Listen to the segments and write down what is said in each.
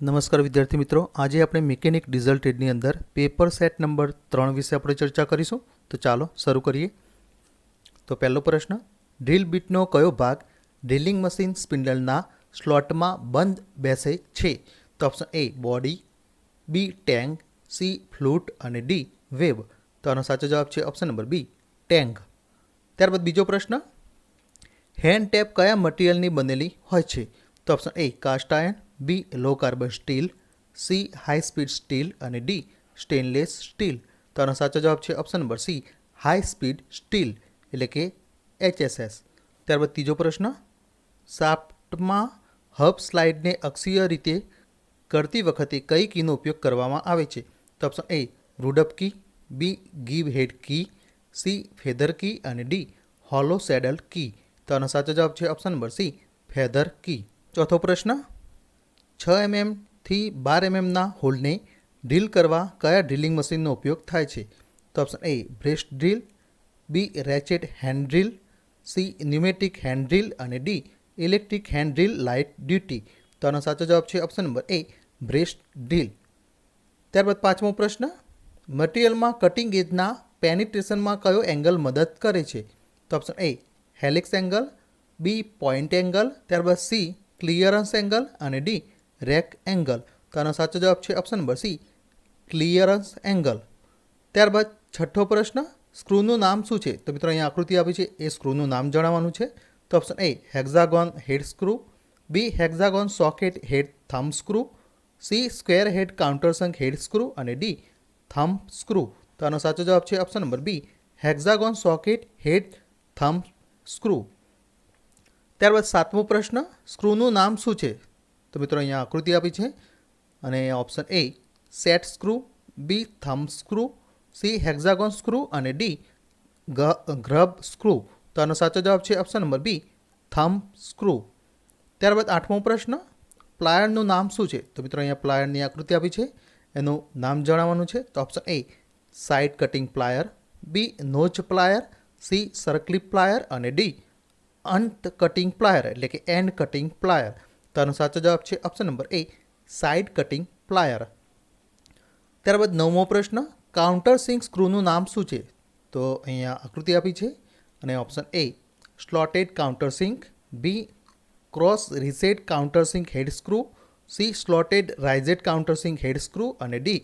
નમસ્કાર વિદ્યાર્થી મિત્રો. આજે આપણે મિકેનિક ડીઝલ ટ્રેડની અંદર પેપર સેટ નંબર ત્રણ વિશે આપણે ચર્ચા કરીશું. તો ચાલો શરૂ કરીએ. તો પહેલો પ્રશ્ન, ડ્રીલ બીટનો કયો ભાગ ડ્રિલિંગ મશીન સ્પિન્ડલના સ્લોટમાં બંધ બેસે છે? તો option A body, B tang C flute અને ડી વેવ. તો આનો સાચો જવાબ છે ઓપ્શન નંબર બી ટેંગ ત્યારબાદ બીજો પ્રશ્ન, હેન્ડ ટેપ કયા મટીરિયલની બનેલી હોય છે? તો option A cast iron B low carbon steel, C high speed steel અને ડી સ્ટેનલેસ સ્ટીલ. તો આનો સાચો જવાબ છે option number C high speed steel, એટલે કે એચએસએસ. ત્યારબાદ ત્રીજો પ્રશ્ન સાફ્ટમાં હબ સ્લાઇડને અક્ષીય રીતે કરતી વખતે કઈ કીનો ઉપયોગ કરવામાં આવે છે? તો ઓપ્શન એ રૂડપ કી, બી ગીવ હેડ કી, સી ફેધર કી અને ડી હોલો સેડલ કી. તો આનો સાચો જવાબ છે option number C feather key. ચોથો પ્રશ્ન છ એમએમથી બાર એમએમના હોલને ડ્રીલ કરવા કયા ડ્રિલિંગ મશીનનો ઉપયોગ થાય છે? તો option A breast drill, B ratchet hand drill, C pneumatic hand drill અને D electric hand drill light duty. તો આનો સાચો જવાબ છે option number A breast drill. ત્યારબાદ પાંચમો પ્રશ્ન, મટીરિયલમાં કટિંગ એજના પેનિટ્રેશનમાં કયો એંગલ મદદ કરે છે? તો option A helix angle, B point angle, ત્યારબાદ સી ક્લિયરન્સ એંગલ અને ડી રેક એંગલ તો આનો સાચો જવાબ છે option number C, clearance angle. ત્યારબાદ છઠ્ઠો પ્રશ્ન, સ્ક્રૂનું નામ શું છે? તો મિત્રો અહીંયા આકૃતિ આપી છે, એ સ્ક્રૂનું નામ જણાવવાનું છે. તો option A, hexagon head screw. B, hexagon socket head thumb screw. C, square head countersunk head screw. અને ડી, થમ્બ સ્ક્રૂ. તો આનો સાચો જવાબ છે option number B, hexagon socket head thumb screw. ત્યારબાદ સાતમો પ્રશ્ન, સ્ક્રૂનું નામ શું છે? તો મિત્રો અહીંયા આકૃતિ આપી છે. અને option A set screw B thumb screw C hexagon screw અને ડી ગ્રબ સ્ક્રૂ તો આનો સાચો જવાબ છે option number B thumb screw ત્યારબાદ આઠમો પ્રશ્ન પ્લાયરનું નામ શું છે? તો મિત્રો અહીંયા પ્લાયરની આકૃતિ આપી છે. એનું નામ જણાવવાનું છે. તો option A side cutting plier B notch plier C circlip plier અને ડી અંત કટિંગ પ્લાયર એટલે કે એન્ડ કટિંગ પ્લાયર તો સાચો જવાબ છે option number A side cutting plier ત્યારબાદ નવમો પ્રશ્ન કાઉન્ટર સિંક સ્ક્રૂનું નામ શું છે? તો અહીંયા આકૃતિ આપી છે અને option A slotted countersink B cross recessed countersink head screw C slotted raised countersink head screw અને D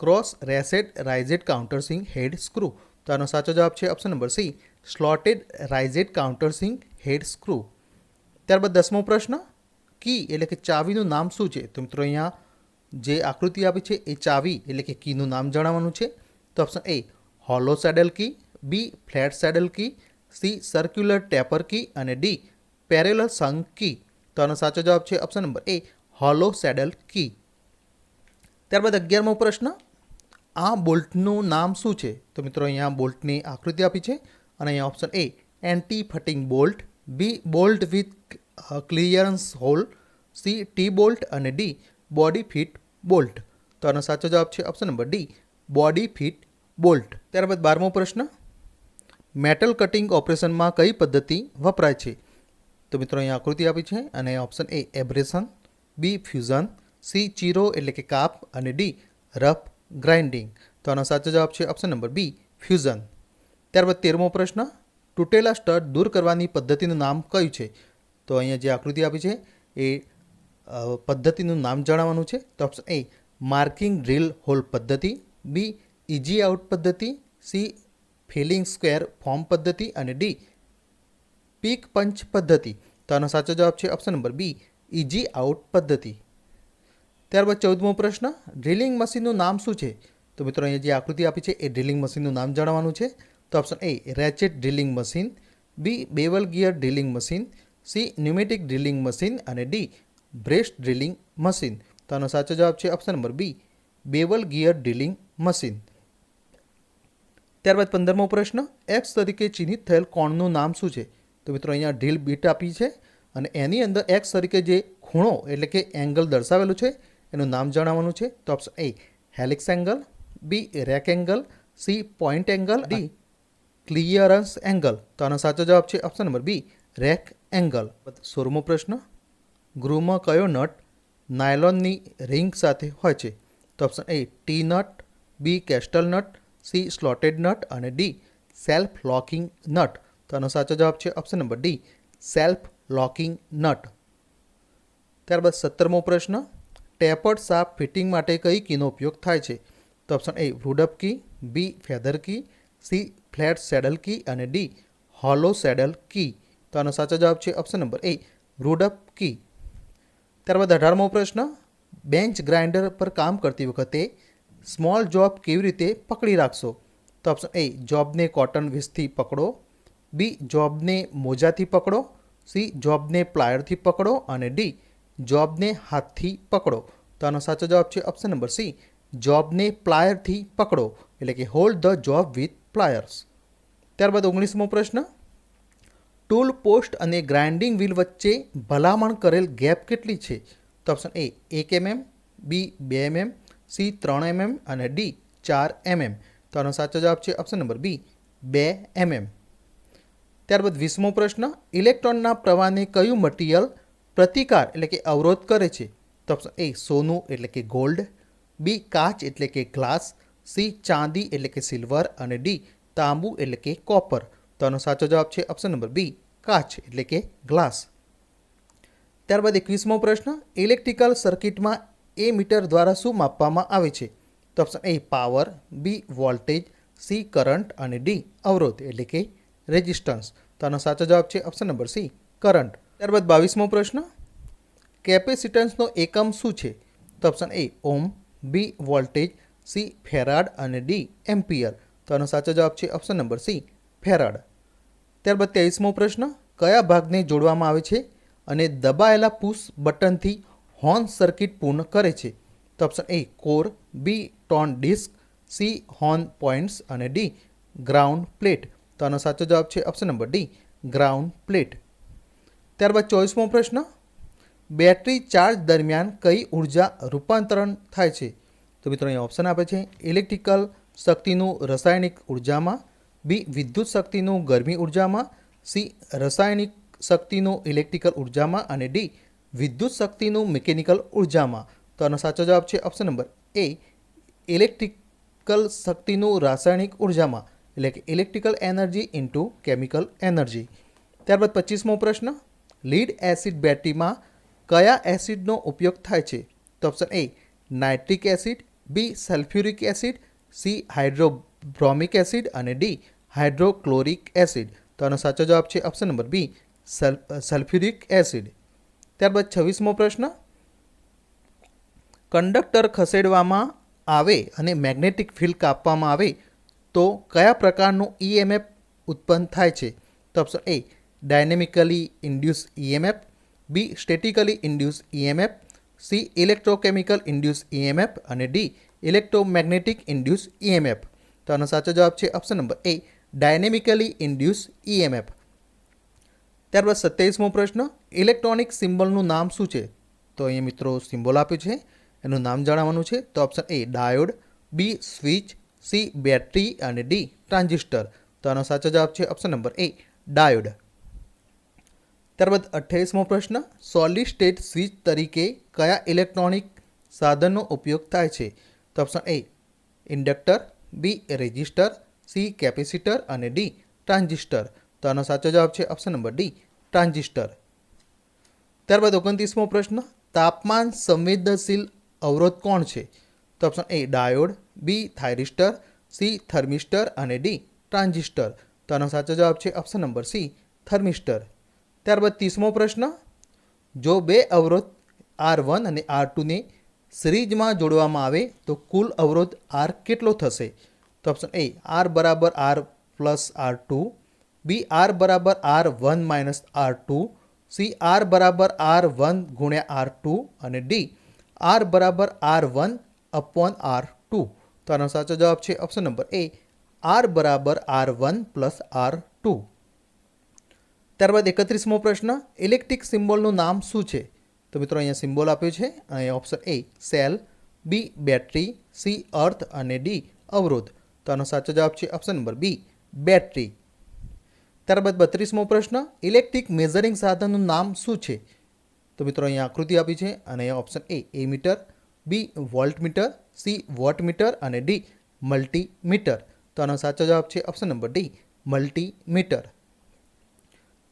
cross recessed raised countersink head screw તો આનો સાચો જવાબ છે option number C slotted raised countersink head screw ત્યારબાદ દસમો પ્રશ્ન કી એટલે કે ચાવીનું નામ શું છે? તો મિત્રો અહીંયા જે આકૃતિ આપી છે, એ ચાવી એટલે કે કીનું નામ જણાવવાનું છે. તો option A hollow saddle key B flat saddle key C circular taper key અને ડી પેરેલર સંગ કી તો આનો સાચો જવાબ છે option number A hollow saddle key ત્યારબાદ અગિયારમો પ્રશ્ન, આ બોલ્ટનું નામ શું છે? તો મિત્રો અહીંયા બોલ્ટની આકૃતિ આપી છે અને અહીંયા option A anti fatigue bolt B bolt with clearance hole, C, T bolt અને ડી, બોડી ફિટ બોલ્ટ. તો આનો સાચો જવાબ છે option number D, body fit bolt. ત્યારબાદ બારમો પ્રશ્ન મેટલ કટિંગ ઓપરેશનમાં કઈ પદ્ધતિ વપરાય છે? તો મિત્રો અહીંયા આકૃતિ આપી છે અને option A abrasion B fusion C ચીરો એટલે કે કાપ અને ડી રફ ગ્રાઇન્ડિંગ તો આનો સાચો જવાબ છે ઓપ્શન નંબર બી ફ્યુઝન ત્યારબાદ તેરમો પ્રશ્ન, તૂટેલા સ્ટડ દૂર કરવાની પદ્ધતિનું નામ કયું છે? તો અહીંયા જે આકૃતિ આપી છે એ પદ્ધતિનું નામ જણાવવાનું છે. તો option A, marking drill hole પદ્ધતિ. બી ઇજી આઉટ પદ્ધતિ. સી ફિલિંગ સ્ક્વેર ફોર્મ પદ્ધતિ. અને ડી પીક પંચ પદ્ધતિ. તો આનો સાચો જવાબ છે option number B easy out પદ્ધતિ. ત્યારબાદ ચૌદમો પ્રશ્ન, ડ્રિલિંગ મશીનનું નામ શું છે? તો મિત્રો અહીંયા જે આકૃતિ આપી છે એ ડ્રિલિંગ મશીનનું નામ જણાવવાનું છે. તો option A, ratchet drilling machine. B bevel gear drilling machine. C pneumatic drilling machine અને ડી બ્રેસ્ટ ડ્રિલિંગ મશીન તો આનો સાચો જવાબ છે option number B bevel gear drilling machine ત્યારબાદ પંદરમો પ્રશ્ન એક્સ તરીકે ચિહ્નિત થયેલ કોણનું નામ શું છે? તો મિત્રો, અહીંયા ડ્રીલ બીટ આપી છે અને એની અંદર એક્સ તરીકે જે ખૂણો એટલે કે એંગલ દર્શાવેલું છે, એનું નામ જણાવવાનું છે. તો option A helix angle B rake angle C point angle D clearance angle તો આનો સાચો જવાબ છે option number B rake angle. સોળમો પ્રશ્ન. ગૃહમાં કયો નટ નાયલોનની રિંગ સાથે હોય છે? તો option A T nut B castle nut C slotted nut અને ડી સેલ્ફ લોકિંગ નટ. તો આનો સાચો જવાબ છે option number D self locking nut. ત્યારબાદ સત્તરમો પ્રશ્ન. ટેપર્ડ સાપ ફિટિંગ માટે કઈ કીનો ઉપયોગ થાય છે? તો option A વૃડપ key B feather key C flat saddle key અને ડી હોલો સેડલ કી. તો આનો સાચો જવાબ છે ઓપ્શન નંબર એ વૃડઅપ કી ત્યારબાદ અઢારમો પ્રશ્ન બેન્ચ ગ્રાઇન્ડર પર કામ કરતી વખતે સ્મોલ જોબ કેવી રીતે પકડી રાખશો? તો ઓપ્શન એ જોબને કોટન વીસથી પકડો. બી જોબને મોજાથી પકડો. સી જોબને પ્લાયરથી પકડો. અને ડી જોબને હાથથી પકડો. તો આનો સાચો જવાબ છે ઓપ્શન નંબર સી જોબને પ્લાયરથી પકડો. એટલે કે hold the job with pliers ત્યારબાદ ઓગણીસમો પ્રશ્ન ટૂલ પોસ્ટ અને ગ્રાઇન્ડિંગ વ્હીલ વચ્ચે ભલામણ કરેલ ગેપ કેટલી છે? તો ઓપ્શન એ, એક એમએમ, બી બે એમએમ, સી ત્રણ એમએમ અને ડી ચાર એમએમ. તો આનો સાચો જવાબ છે ઓપ્શન નંબર બી, બે એમએમ. ત્યારબાદ વીસમો પ્રશ્ન, ઇલેક્ટ્રોનના પ્રવાહને કયું મટીરિયલ પ્રતિકાર એટલે કે અવરોધ કરે છે? તો ઓપ્શન એ, સોનું એટલે કે ગોલ્ડ, બી કાચ એટલે કે ગ્લાસ, સી ચાંદી એટલે કે સિલ્વર અને ડી તાંબુ એટલે કે કોપર. તો આનો સાચો જવાબ છે ઓપ્શન નંબર બી, કાચ, એટલે કે ગ્લાસ ત્યારબાદ એકવીસમો પ્રશ્ન ઇલેક્ટ્રિકલ સર્કિટમાં એ મીટર દ્વારા શું માપવામાં આવે છે? તો option A power B voltage C current અને ડી અવરોધ, એટલે કે રેઝિસ્ટન્સ તો આનો સાચો જવાબ છે ઓપ્શન નંબર સી કરંટ ત્યારબાદ બાવીસમો પ્રશ્ન કેપેસિટન્સનો એકમ શું છે? તો option A ohm B voltage C farad અને ડી એમ્પિયર તો આનો સાચો જવાબ છે ઓપ્શન નંબર સી ફેરાડ ત્યારબાદ ત્રેવીસમો પ્રશ્ન, કયા ભાગને જોડવામાં આવે છે અને દબાયેલા પુશ બટનથી હોર્ન સર્કિટ પૂર્ણ કરે છે? તો option A, core, B, tone disc, C, horn points અને ડી, ગ્રાઉન્ડ પ્લેટ. તો આનો સાચો જવાબ છે option number D, ground plate. ત્યારબાદ ચોવીસમો પ્રશ્ન, બેટરી ચાર્જ દરમિયાન કઈ ઊર્જા રૂપાંતરણ થાય છે? તો મિત્રો, અહીંયા ઓપ્શન આપે છે ઇલેક્ટ્રિકલ શક્તિનું રાસાયણિક ઉર્જામાં બી વિદ્યુત શક્તિનું ગરમી ઉર્જામાં, સી રાસાયણિક શક્તિનું ઇલેક્ટ્રિકલ ઉર્જામાં અને ડી વિદ્યુત શક્તિનું મિકેનિકલ ઉર્જામાં. તો આનો સાચો જવાબ છે ઓપ્શન નંબર એ, ઇલેક્ટ્રિકલ શક્તિનું રાસાયણિક ઉર્જામાં, એટલે કે electrical energy into chemical energy. ત્યારબાદ પચીસમો પ્રશ્ન, લીડ એસિડ બેટરીમાં કયા એસિડનો ઉપયોગ થાય છે? તો option A, nitric acid, B sulphuric acid, C hydrobromic acid અને ડી હાઇડ્રોક્લોરિક એસિડ. તો આનો સાચો જવાબ છે option number B sulphuric acid. ત્યારબાદ છવ્વીસમો પ્રશ્ન. કંડક્ટર ખસેડવામાં આવે અને મેગ્નેટિક ફિલ્ડ કાપવામાં આવે તો કયા પ્રકારનું ઈએમએફ ઉત્પન્ન થાય છે? તો option A dynamically induce EMF B statically induce EMF C electrochemical induce EMF અને ડી ઇલેક્ટ્રોમેગ્નેટિક ઇન્ડ્યુસ ઈએમએફ તો આનો સાચો જવાબ છે option number A dynamically induce EMF ત્યારબાદ સત્યાવીસમો પ્રશ્ન ઇલેક્ટ્રોનિક સિમ્બલનું નામ શું છે? તો અહીંયા મિત્રો સિમ્બોલ આપ્યું છે, એનું નામ જણાવવાનું છે, તો option A diode B switch C battery અને ડી ટ્રાન્ઝિસ્ટર તો આનો સાચો જવાબ છે ઓપ્શન નંબર એ ડાયોડ ત્યારબાદ અઠ્યાવીસમો પ્રશ્ન સોલિડ સ્ટેટ સ્વિચ તરીકે કયા ઇલેક્ટ્રોનિક સાધનનો ઉપયોગ થાય છે? તો option A inductor B resistor, C capacitor અને ડી ટ્રાન્ઝિસ્ટર. તો આનો સાચો જવાબ છે ઓપ્શન નંબર ડી, ટ્રાન્ઝિસ્ટર. ત્યારબાદ ઓગણત્રીસમો પ્રશ્ન, તાપમાન સંવેદનશીલ અવરોધ કોણ છે? તો option A diode, B thyristor, C thermistor અને ડી ટ્રાન્ઝિસ્ટર. તો આનો સાચો જવાબ છે ઓપ્શન નંબર સી, થર્મિસ્ટર. ત્યારબાદ ત્રીસમો પ્રશ્ન, જો બે અવરોધ આર વન અને આર ટુને સિરીઝમાં જોડવામાં આવે તો કુલ અવરોધ આર કેટલો થશે? તો ઓપ્શન એ આર બરાબર R plus R two B R બરાબર R one minus R two C R બરાબર આર વન ગુણ્યા આર ટુ અને ડી આર બરાબર R one upon R two તો આનો સાચો જવાબ છે ઓપ્શન નંબર એ આર બરાબર R one plus R two ત્યારબાદ એકત્રીસમો પ્રશ્ન ઇલેક્ટ્રિક સિમ્બોલનું નામ શું છે? તો મિત્રો અહીંયા સિમ્બોલ આપ્યું છે. અહીંયા option A cell B battery C earth અને ડી અવરોધ. તો આનો સાચો જવાબ છે ઓપ્શન નંબર બી બેટરી ત્યારબાદ બત્રીસમો પ્રશ્ન ઇલેક્ટ્રિક મેઝરિંગ સાધનનું નામ શું છે? તો મિત્રો અહીંયા આકૃતિ આપી છે અને અહીંયા option A ammeter B voltmeter C wattmeter અને ડી મલ્ટીમીટર તો આનો સાચો જવાબ છે ઓપ્શન નંબર ડી મલ્ટીમીટર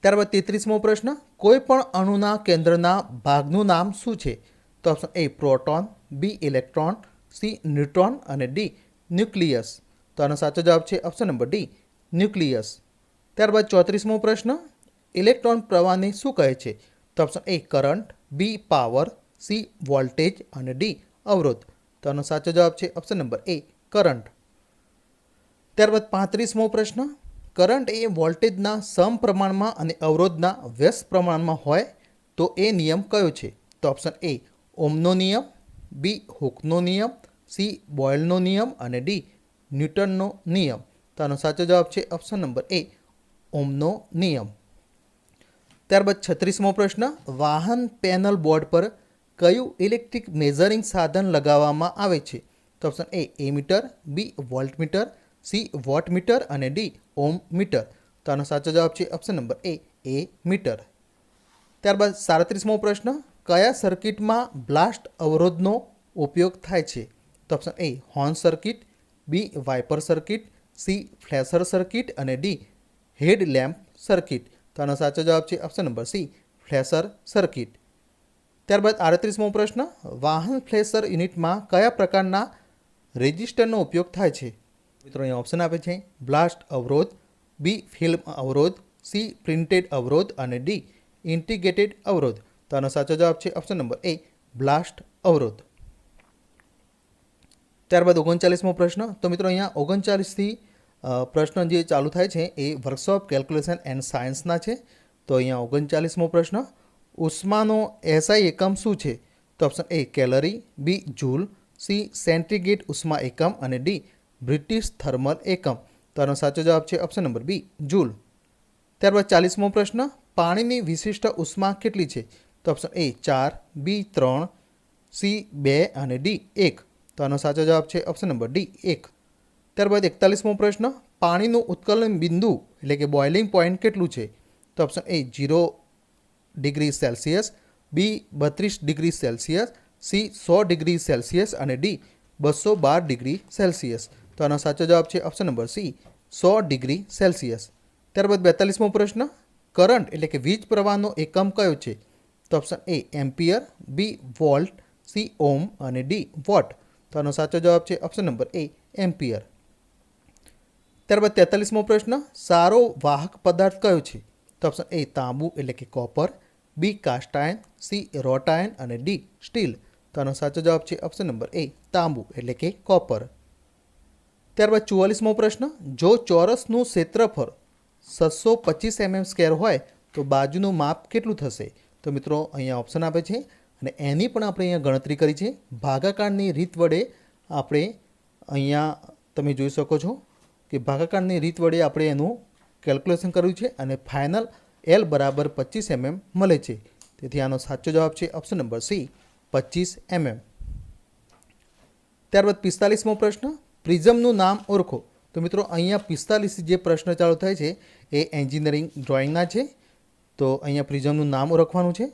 ત્યારબાદ તેત્રીસમો પ્રશ્ન કોઈ પણ અણુના કેન્દ્રના ભાગનું નામ શું છે? તો option A proton B electron C neutron અને ડી ન્યુક્લિયસ. તો આનો સાચો જવાબ છે ઓપ્શન નંબર ડી ન્યુક્લિયસ. ત્યારબાદ ચોત્રીસમો પ્રશ્ન, ઇલેક્ટ્રોન પ્રવાહને શું કહે છે? તો option A current B power C voltage અને ડી અવરોધ. તો આનો સાચો જવાબ છે ઓપ્શન નંબર એ કરંટ. ત્યારબાદ પાંત્રીસમો પ્રશ્ન કરંટ એ વોલ્ટેજના સમપ્રમાણમાં અને અવરોધના વ્યસ્ત પ્રમાણમાં હોય તો એ નિયમ કયો છે? તો ઓપ્શન એ ઓમનો નિયમ, બી હુકનો નિયમ, સી બોયલનો નિયમ અને ડી ન્યૂટનનો નિયમ. તો આનો સાચો જવાબ છે ઓપ્શન નંબર એ ઓમનો નિયમ. ત્યારબાદ છત્રીસમો પ્રશ્ન, વાહન પેનલ બોર્ડ પર કયું ઇલેક્ટ્રિક મેઝરિંગ સાધન લગાવવામાં આવે છે? તો option A ammeter B voltmeter C wattmeter અને ડી ઓમ મીટર તો આનો સાચો જવાબ છે option number A ammeter. ત્યારબાદ સાડત્રીસમો પ્રશ્ન, કયા સર્કિટમાં બ્લાસ્ટ અવરોધનો ઉપયોગ થાય છે? તો option A horn circuit B wiper circuit C flasher circuit અને ડી હેડ લેમ્પ સર્કિટ. તો આનો સાચો જવાબ છે option number C flasher circuit. ત્યારબાદ આડત્રીસમો પ્રશ્ન, વાહન ફ્લેશર યુનિટમાં કયા પ્રકારના રેજિસ્ટરનો ઉપયોગ થાય છે? મિત્રો અહીં ઓપ્શન આપે છે. બ્લાસ્ટ અવરોધ બી ફિલ્મ અવરોધ સી પ્રિન્ટેડ અવરોધ અને ડી ઇન્ટિગ્રેટેડ અવરોધ. તો આનો સાચો જવાબ છે ઓપ્શન નંબર એ બ્લાસ્ટ અવરોધ. ત્યારબાદ ઓગણચાલીસમો પ્રશ્ન. તો મિત્રો, અહીંયા ઓગણચાલીસથી પ્રશ્ન જે ચાલુ થાય છે એ વર્કશોપ કેલ્ક્યુલેશન એન્ડ સાયન્સના છે. તો અહીંયા ઓગણચાલીસમો પ્રશ્ન. ઉષ્માનો એસઆઈ એકમ શું છે? તો option A calorie B joule C centigrade ઉષ્મા એકમ અને ડી બ્રિટિશ થર્મલ એકમ. તો આનો સાચો જવાબ છે ઓપ્શન નંબર બી જૂલ. ત્યારબાદ ચાલીસમો પ્રશ્ન, પાણીની વિશિષ્ટ ઉષ્મા કેટલી છે? તો ઓપ્શન એ ચાર બી ત્રણ સી બે અને ડી એક. તો આનો સાચો જવાબ છે ઓપ્શન નંબર ડી એક. ત્યારબાદ એકતાલીસમો પ્રશ્ન, પાણીનું ઉત્કલન બિંદુ, એટલે કે બોઇલિંગ પોઈન્ટ કેટલું છે? તો option A zero degree Celsius B બત્રીસ ડિગ્રી સેલ્સિયસ સી સો ડિગ્રી સેલ્સિયસ અને ડી બસો બાર ડિગ્રી સેલ્સિયસ તો આનો સાચો જવાબ છે ઓપ્શન નંબર સી સો ડિગ્રી સેલ્સિયસ. ત્યારબાદ બેતાલીસમો પ્રશ્ન કરંટ એટલે કે વીજ પ્રવાહનો એકમ કયો છે? તો option A ampere B volt C ohm અને ડી વોટ. તો આનો સાચો જવાબ છે ઓપ્શન નંબર એ એમ્પિયર. ત્યારબાદ તેતાલીસમો પ્રશ્ન, સારો વાહક પદાર્થ કયો છે? તો ઓપ્શન એ તાંબુ એટલે કે કોપર બી કાસ્ટાયન સી રોટાયન અને ડી સ્ટીલ તો આનો સાચો જવાબ છે ઓપ્શન નંબર એ તાંબુ એટલે કે કોપર. ત્યારબાદ ચુવાલીસમો પ્રશ્ન, જો ચોરસનું ક્ષેત્રફળ છસો પચીસ એમએમ સ્કેર હોય, તો બાજુનું માપ કેટલું થશે? તો મિત્રો, અહીંયા ઓપ્શન આપે છે અને એની પણ આપણે અહીંયા ગણતરી કરી છે. ભાગાકારની રીત વડે આપણે અહીંયા તમે જોઈ શકો છો કે ભાગાકારની રીત વડે આપણે એનું કેલ્ક્યુલેશન કર્યું છે અને ફાઇનલ એલ બરાબર પચીસ એમએમ મળે છે. તેથી આનો સાચો જવાબ છે ઓપ્શન નંબર સી પચીસ એમએમ ત્યારબાદ પિસ્તાલીસમો પ્રશ્ન પ્રિઝમનું નામ ઓળખો. તો મિત્રો, અહીંયા પિસ્તાલીસ જે પ્રશ્ન ચાલુ થાય છે, એ એન્જિનિયરિંગ ડ્રોઈંગના છે. તો અહીંયા પ્રિઝમનું નામ ઓળખવાનું છે.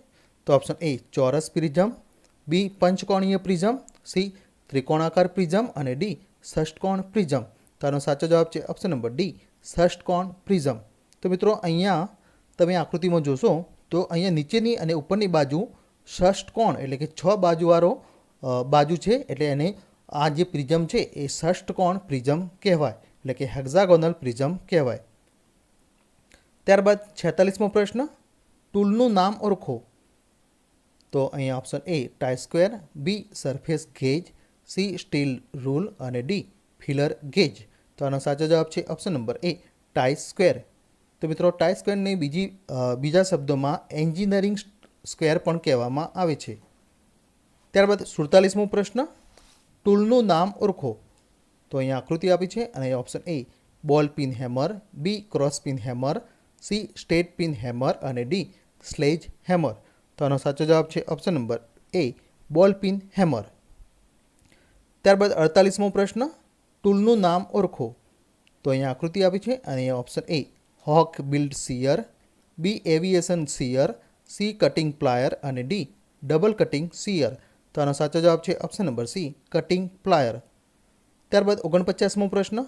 તો ઓપ્શન એ, ચોરસ પ્રિઝમ, બી, પંચકોણીય પ્રિઝમ, સી, ત્રિકોણાકાર પ્રિઝમ અને ડી ષષ્ટકોણ પ્રિઝમ. તો સાચો જવાબ છે ઓપ્શન નંબર ડી ષષ્ટકોણ પ્રિઝમ. તો મિત્રો, અહીંયા તમે આકૃતિમાં જોશો, તો અહીંયા નીચેની અને ઉપરની બાજુ ષષ્ટકોણ એટલે કે છ બાજુવાળો બાજુ છે, એટલે એને આ જે પ્રિઝમ છે એ ષષ્ટકોણ પ્રિઝમ કહેવાય, એટલે કે હેક્ઝાગોનલ પ્રિઝમ કહેવાય. ત્યારબાદ છેતાલીસમો પ્રશ્ન, ટૂલનું નામ ઓળખો. તો અહીંયા option A try square B surface gauge C steel rule અને ડી ફિલર ગેજ તો આનો સાચો જવાબ છે option number A try square તો મિત્રો ટાઈ સ્ક્વેરને બીજી બીજા શબ્દોમાં એન્જિનિયરિંગ સ્ક્વેર પણ કહેવામાં આવે છે. ત્યારબાદ સુડતાલીસમો પ્રશ્ન ટૂલનું નામ ઓળખો. તો અહીંયા આકૃતિ આપી છે અને option A ball pin hammer B cross pin hammer C straight pin hammer અને ડી સ્લેજ હેમર તો આનો સાચો જવાબ છે ઓપ્શન નંબર એ બોલ પિન હેમર ત્યારબાદ અડતાલીસમો પ્રશ્ન, ટૂલનું નામ ઓળખો. તો અહીંયા આકૃતિ આપી છે અને option A hawk billed shear B aviation shear C cutting plier અને ડી ડબલ કટિંગ સીયર તો આનો સાચો જવાબ છે option number C cutting plier ત્યારબાદ ઓગણપચાસમો પ્રશ્ન,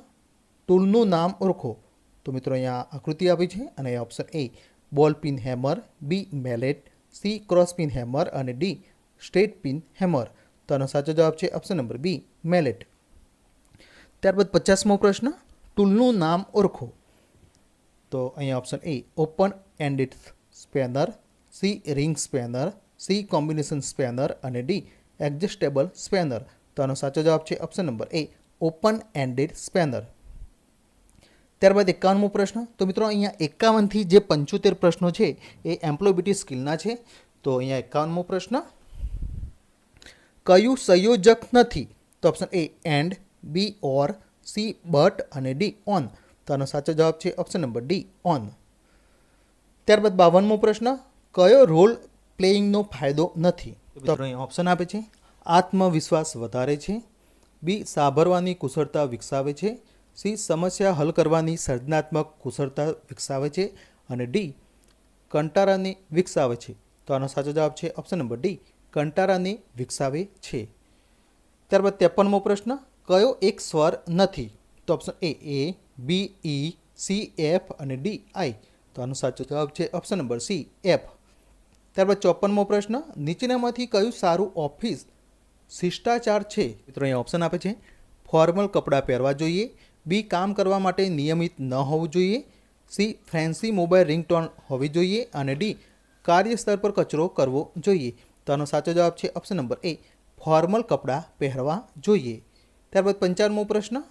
ટૂલનું નામ ઓળખો. તો મિત્રો અહીંયા આકૃતિ આપી છે અને option A ball pin hammer B mallet C cross pin hammer અને ડી સ્ટ્રેટ પિન હેમર તો આનો સાચો જવાબ છે ઓપ્શન નંબર બી મેલેટ ત્યારબાદ પચાસમો પ્રશ્ન, ટૂલનું નામ ઓળખો. તો અહીંયા option A open ended spanner C ring spanner C combination spanner અને ડી એડજસ્ટેબલ સ્પેનર. તો આનો સાચો જવાબ છે option number A open ended spanner ત્યારબાદ એકાવનમો પ્રશ્ન. તો મિત્રો, અહીંયા એકાવનથી જે પંચોતેર પ્રશ્નો છે, એ એમ્પ્લોયબિલિટી સ્કિલના છે. તો અહીંયા એકાવનમો પ્રશ્ન. કયું સંયોજક નથી? તો option A and B or C but અને ડી ઓન તો આનો સાચો જવાબ છે ઓપ્શન નંબર ડી ઓન ત્યારબાદ બાવનમો પ્રશ્ન. કયો રોલ પ્લેઇંગનો ફાયદો નથી? ઓપ્શન આપે છે. આત્મવિશ્વાસ વધારે છે. બી, સાંભળવાની કુશળતા વિકસાવે છે. સી, સમસ્યા હલ કરવાની સર્જનાત્મક કુશળતા વિકસાવે છે. અને ડી, કંટારાને વિકસાવે છે. તો આનો સાચો જવાબ છે ઓપ્શન નંબર ડી, કંટારાને વિકસાવે છે. ત્યારબાદ ત્રેપનમો પ્રશ્ન, કયો એક સ્વર નથી? તો option A A B E C F અને ડી આઈ તો આનો સાચો જવાબ છે ઓપ્શન નંબર સી એફ ત્યારબાદ ચોપનમો પ્રશ્ન, નીચેનામાંથી કયું સારું ઓફિસ શિષ્ટાચાર છે? મિત્રો, અહીંયા ઓપ્શન આપે છે. ફોર્મલ કપડાં પહેરવા જોઈએ. બી, કામ કરવા માટે નિયમિત ન હોવું જોઈએ. સી ફેન્સી મોબાઈલ રિંગટોન હોવી જોઈએ. અને ડી, કાર્યસ્થળ પર કચરો કરવો જોઈએ. તો આનો સાચો જવાબ છે ઓપ્શન નંબર એ ફોર્મલ કપડાં પહેરવા જોઈએ. ત્યારબાદ પંચાણમો પ્રશ્ન,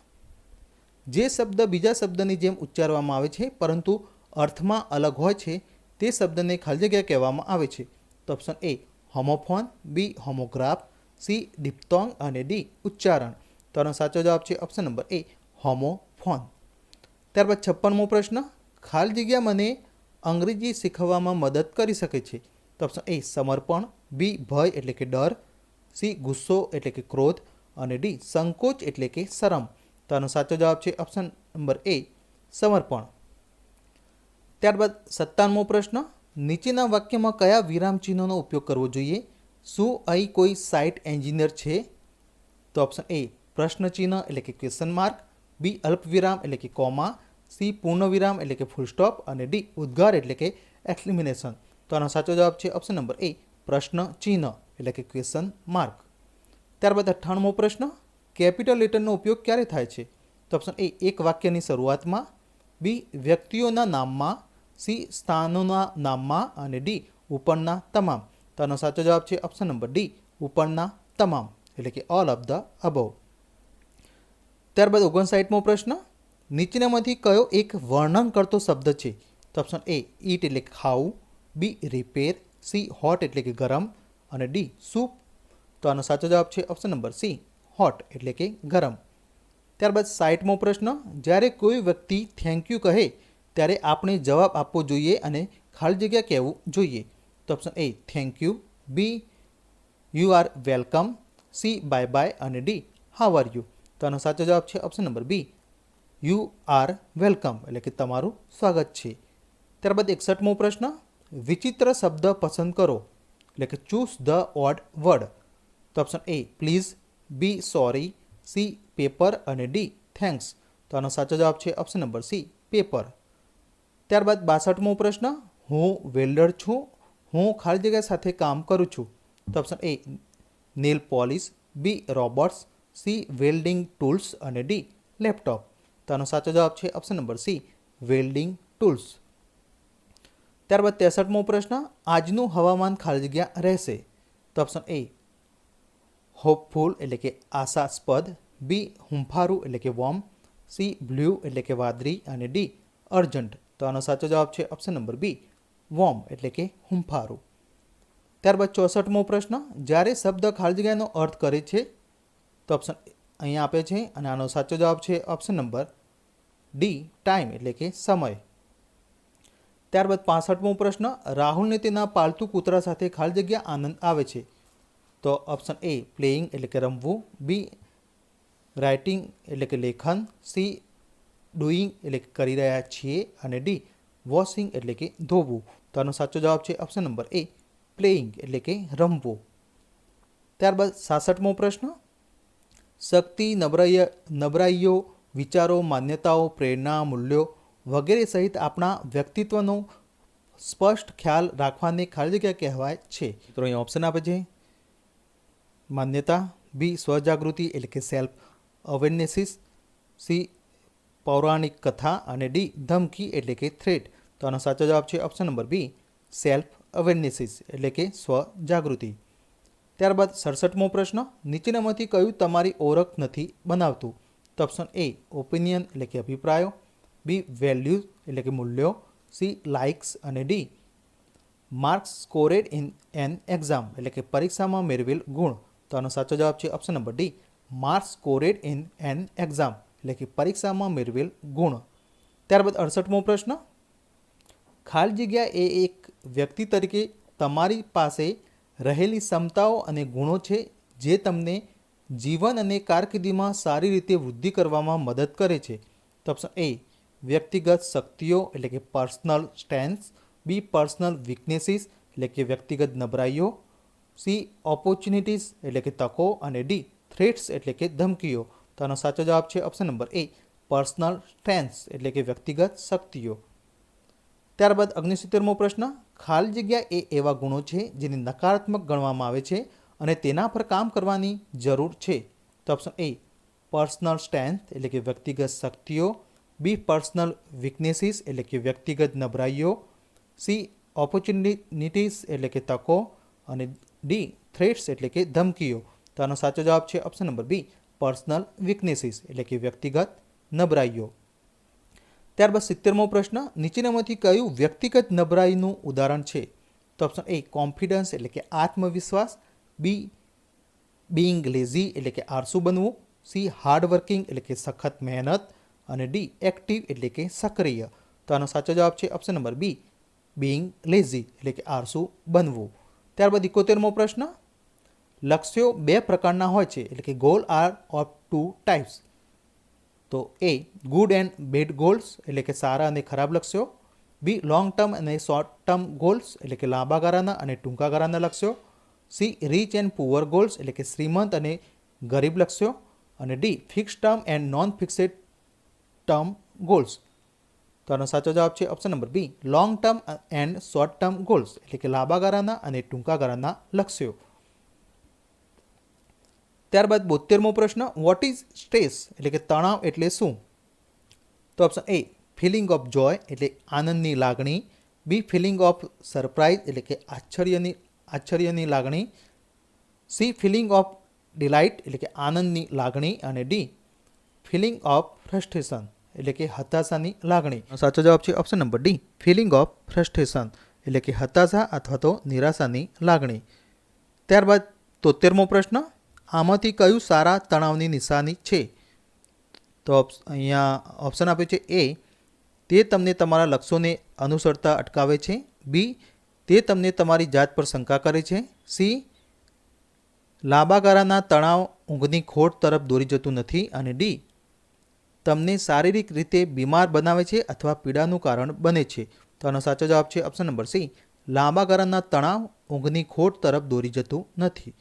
જે શબ્દ બીજા શબ્દની જેમ ઉચ્ચારવામાં આવે છે, પરંતુ અર્થમાં અલગ હોય છે તે શબ્દને ખાલી જગ્યા કહેવામાં આવે છે. તો option A homophone B homograph C diphthong અને ડી ઉચ્ચારણ. તો આનો સાચો જવાબ છે ઓપ્શન નંબર એ હોમોફોન ત્યારબાદ છપ્પનમો પ્રશ્ન, ખાલી જગ્યા મને અંગ્રેજી શીખવવામાં મદદ કરી શકે છે? તો ઓપ્શન એ સમર્પણ બી ભય એટલે કે ડર સી ગુસ્સો એટલે કે ક્રોધ અને ડી સંકોચ એટલે કે શરમ. તો આનો સાચો જવાબ છે ઓપ્શન નંબર એ સમર્પણ. ત્યારબાદ સત્તાણમો પ્રશ્ન, નીચેના વાક્યમાં કયા વિરામ ચિહ્નોનો ઉપયોગ કરવો જોઈએ? શું અહીં કોઈ સાઇટ એન્જિનિયર છે? તો ઓપ્શન એ પ્રશ્ન ચિહ્ન એટલે કે ક્વેશ્ચન માર્ક બી, અલ્પવિરામ એટલે કે કોમા, સી પૂર્ણ વિરામ એટલે કે ફૂલ સ્ટોપ અને ડી, ઉદ્ગાર એટલે કે એક્સલિમિનેશન તો આનો સાચો જવાબ છે ઓપ્શન નંબર એ પ્રશ્ન ચિહ્ન એટલે કે ક્વેશ્ચન માર્ક ત્યારબાદ અઠ્ઠાણમો પ્રશ્ન, કેપિટલ લેટરનો ઉપયોગ ક્યારે થાય છે? તો ઓપ્શન એ, એક વાક્યની શરૂઆતમાં બી વ્યક્તિઓના નામમાં, સી સ્થાનોના નામમાં અને ડી ઉપરના તમામ. તો આનો સાચો જવાબ છે ઓપ્શન નંબર ડી, ઉપરના તમામ. એટલે કે ઓલ ઓફ ધ અબોવ ત્યારબાદ ઓગણસાઠમો પ્રશ્ન, નીચેનામાંથી કયો એક વર્ણન કરતો શબ્દ છે? તો ઓપ્શન એ ઈટ એટલે ખાવું. બી રિપેર સી હોટ એટલે કે ગરમ. અને ડી સૂપ તો આનો સાચો જવાબ છે ઓપ્શન નંબર સી હોટ એટલે કે ગરમ. ત્યારબાદ સાઠમો પ્રશ્ન, જ્યારે કોઈ વ્યક્તિ થેન્ક યુ કહે, ત્યારે આપણે જવાબ આપવો જોઈએ અને ખાલી જગ્યા કહેવું જોઈએ. તો option A thank you B you are welcome C bye bye અને ડી હાવ આર યુ તો આનો સાચો જવાબ છે option number B you are welcome એટલે કે તમારું સ્વાગત છે. ત્યારબાદ એકસઠમો પ્રશ્ન, વિચિત્ર શબ્દ પસંદ કરો. એટલે કે ચૂઝ ધ ઓડ વર્ડ તો option A please B sorry C, paper અને ડી. થેન્ક્સ. તો આનો સાચો જવાબ છે ઓપ્શન નંબર સી, પેપર. ત્યારબાદ બાસઠમો પ્રશ્ન, હું વેલ્ડર છું, હું ખાલી જગ્યા સાથે કામ કરું છું. તો option A, nail polish, B, robots, C, welding tools અને ડી, લેપટોપ. તો આનો સાચો જવાબ છે option number C, welding tools. ત્યારબાદ ત્રેસઠમો પ્રશ્ન, આજનું હવામાન ખાલી જગ્યા રહેશે. તો ઓપ્શન એ હોપફુલ એટલે કે આશાસ્પદ બી હુંફારું એટલે કે વોર્મ સી બ્લુ એટલે કે વાદળી અને ડી અર્જન્ટ તો આનો સાચો જવાબ છે ઓપ્શન નંબર બી વોર્મ એટલે કે હુંફારું. ત્યારબાદ ચોસઠમો પ્રશ્ન, જ્યારે શબ્દ ખાલી જગ્યાનો અર્થ કરે છે, તો ઓપ્શન અહીંયા આપે છે અને આનો સાચો જવાબ છે ઓપ્શન નંબર ડી ટાઈમ એટલે કે સમય. ત્યારબાદ પાસઠમો પ્રશ્ન રાહુલને તેના પાલતુ કૂતરા સાથે ખાલી જગ્યા આનંદ આવે છે. તો ઓપ્શન એ પ્લેઇંગ એટલે કે રમવું. બી રાઇટિંગ એટલે કે લેખન. સી ડુઈંગ એટલે કે કરી રહ્યા છીએ. અને ડી વોશિંગ એટલે કે ધોવું. તો આનો સાચો જવાબ છે ઓપ્શન નંબર એ પ્લેઇંગ એટલે કે રમવું. ત્યારબાદ સાસઠમો પ્રશ્ન. શક્તિ નબરાઈ નબરાઈઓ વિચારો, માન્યતાઓ, પ્રેરણા, મૂલ્યો વગેરે સહિત આપણા વ્યક્તિત્વનો સ્પષ્ટ ખ્યાલ રાખવાને ખાલી જગ્યા કહેવાય છે. તો અહીં ઓપ્શન આપે છે. માન્યતા બી સ્વજાગૃતિ એટલે કે સેલ્ફ અવેરનેસીસ સી પૌરાણિક કથા અને ડી ધમકી એટલે કે થ્રેટ તો આનો સાચો જવાબ છે option number B self awarenesses એટલે કે સ્વજાગૃતિ. ત્યારબાદ સડસઠમો પ્રશ્ન, નીચેનામાંથી કયું તમારી ઓળખ નથી બનાવતું? તો ઓપ્શન એ ઓપિનિયન એટલે કે અભિપ્રાયો. બી વેલ્યુઝ એટલે કે મૂલ્યો. સી લાઇક્સ અને D marks scored in an exam એટલે કે પરીક્ષામાં મેળવેલ ગુણ. તો આનો સાચો જવાબ છે option number D marks scored in an exam એટલે કે પરીક્ષામાં મેળવેલ ગુણ. ત્યારબાદ અડસઠમો પ્રશ્ન. ખાલી જગ્યા એ એક વ્યક્તિ તરીકે તમારી પાસે રહેલી ક્ષમતાઓ અને ગુણો છે જે તમને જીવન અને કારકિર્દીમાં સારી રીતે વૃદ્ધિ કરવામાં મદદ કરે છે. તો ઓપ્શન એ વ્યક્તિગત શક્તિઓ, એટલે કે personal strength B personal weaknesses એટલે કે વ્યક્તિગત નબળાઈઓ. સી ઓપોર્ચ્યુનિટીઝ એટલે કે તકો, અને ડી થ્રેટ્સ એટલે કે ધમકીઓ. તો આનો સાચો જવાબ છે option number A personal strengths એટલે કે વ્યક્તિગત શક્તિઓ. ત્યારબાદ અગ્નિસિત્તેરમો પ્રશ્ન, ખાલી જગ્યા એ એવા ગુણો છે જેને નકારાત્મક ગણવામાં આવે છે અને તેના પર કામ કરવાની જરૂર છે. તો ઓપ્શન એ પર્સનલ સ્ટ્રેન્થ એટલે કે વ્યક્તિગત શક્તિઓ. બી પર્સનલ વીકનેસીસ એટલે કે વ્યક્તિગત નબળાઈઓ. સી ઓપોર્ચ્યુનિટીઝ એટલે કે તકો. અને ડી થ્રેટ્સ એટલે કે ધમકીઓ. તો આનો સાચો જવાબ છે option number B personal weaknesses એટલે કે વ્યક્તિગત નબળાઈઓ. ત્યારબાદ સિત્તેરમો પ્રશ્ન, નીચેનામાંથી કયું વ્યક્તિગત નબળાઈનું ઉદાહરણ છે? તો ઓપ્શન એ કોન્ફિડન્સ એટલે કે આત્મવિશ્વાસ. બી બિંગ લેઝી એટલે કે આરસુ બનવું. સી હાર્ડ વર્કિંગ એટલે કે સખત મહેનત. અને ડી એક્ટિવ એટલે કે સક્રિય. તો આનો સાચો જવાબ છે option number B being lazy એટલે કે આરસુ બનવું. ત્યારબાદ ઇકોતેરમો પ્રશ્ન. લક્ષ્યો બે પ્રકારના હોય છે, એટલે કે goal are of two types તો A good and bad goals એટલે કે સારા અને ખરાબ લક્ષ્યો. બી લોંગ ટર્મ અને શોર્ટ ટર્મ ગોલ્સ એટલે કે લાંબા ગાળાના અને ટૂંકા ગાળાના લક્ષ્યો. C rich and poor goals એટલે કે શ્રીમંત અને ગરીબ લક્ષ્યો. અને D fix term and non fixed term goals તો આનો સાચો જવાબ છે option number B long term and short term goals એટલે કે લાંબા ગાળાના અને ટૂંકા ગાળાના લક્ષ્યો. ત્યારબાદ બોતેરમો પ્રશ્ન વોટ ઇઝ સ્ટ્રેસ એટલે કે તણાવ એટલે શું? તો option A feeling of joy એટલે આનંદની લાગણી. બી ફિલિંગ ઓફ સરપ્રાઇઝ એટલે કે આશ્ચર્યની આશ્ચર્યની લાગણી. સી ફિલિંગ ઓફ ડિલાઇટ એટલે કે આનંદની લાગણી. અને ડી ફિલિંગ ઓફ ફ્રસ્ટ્રેશન એટલે કે હતાશાની લાગણી. સાચો જવાબ છે option number D feeling of frustration એટલે કે હતાશા અથવા તો નિરાશાની લાગણી. ત્યારબાદ તોતેરમો પ્રશ્ન, આમાંથી કયું સારા તણાવની નિશાની છે? તો અહીંયા ઓપ્શન આપ્યું છે એ તે તમને તમારા લક્ષ્યોને અનુસરતા અટકાવે છે. બી તે તમને તમારી જાત પર શંકા કરે છે. સી લાંબા ગાળાના તણાવ ઊંઘની ખોટ તરફ દોરી જતું નથી. અને ડી તમને શારીરિક રીતે બીમાર બનાવે છે અથવા પીડાનું કારણ બને છે. તો આનો સાચો જવાબ છે ઓપ્શન નંબર સી લાંબા ગાળાના તણાવ ઊંઘની ખોટ તરફ દોરી જતું નથી.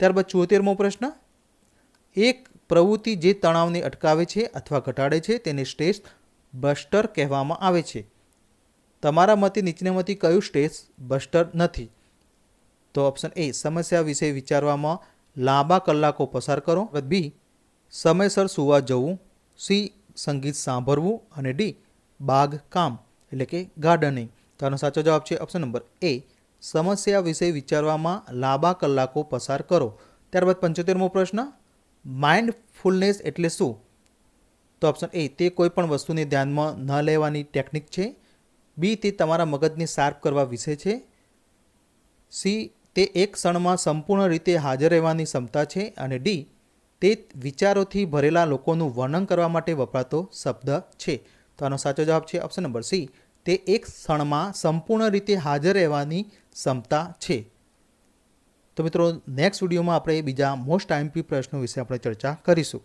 ત્યારબાદ ચોતેરમો પ્રશ્ન. એક પ્રવૃત્તિ જે તણાવને અટકાવે છે અથવા ઘટાડે છે તેને સ્ટ્રેસ બસ્ટર કહેવામાં આવે છે. તમારા મતે નીચેનામાંથી કયું સ્ટ્રેસ બસ્ટર નથી? તો ઓપ્શન એ સમસ્યા વિશે વિચારવામાં લાંબા કલાકો પસાર કરો. બી સમયસર સુવા જવું. સી, સંગીત સાંભળવું અને ડી, બાગ કામ, એટલે કે ગાર્ડનિંગ. તો આનો સાચો જવાબ છે ઓપ્શન નંબર એ સમસ્યા વિશે વિચારવામાં લાંબા કલાકો પસાર કરો. ત્યારબાદ પંચોતેરમો પ્રશ્ન માઇન્ડફુલનેસ એટલે શું? તો ઓપ્શન એ તે કોઈ પણ વસ્તુને ધ્યાનમાં ન લેવાની ટેકનિક છે. બી તે તમારા મગજને શાર્પ કરવા વિશે છે. સી તે એક ક્ષણમાં સંપૂર્ણ રીતે હાજર રહેવાની ક્ષમતા છે. અને ડી તે વિચારોથી ભરેલા લોકોનું વર્ણન કરવા માટે વપરાતો શબ્દ છે. તો આનો સાચો જવાબ છે ઓપ્શન નંબર સી. તે એક ક્ષણમાં સંપૂર્ણ રીતે હાજર રહેવાની ક્ષમતા છે. તો મિત્રો નેક્સ્ટ વિડીયોમાં આપણે બીજા મોસ્ટ આઈએમપી પ્રશ્નો વિશે આપણે ચર્ચા કરીશું.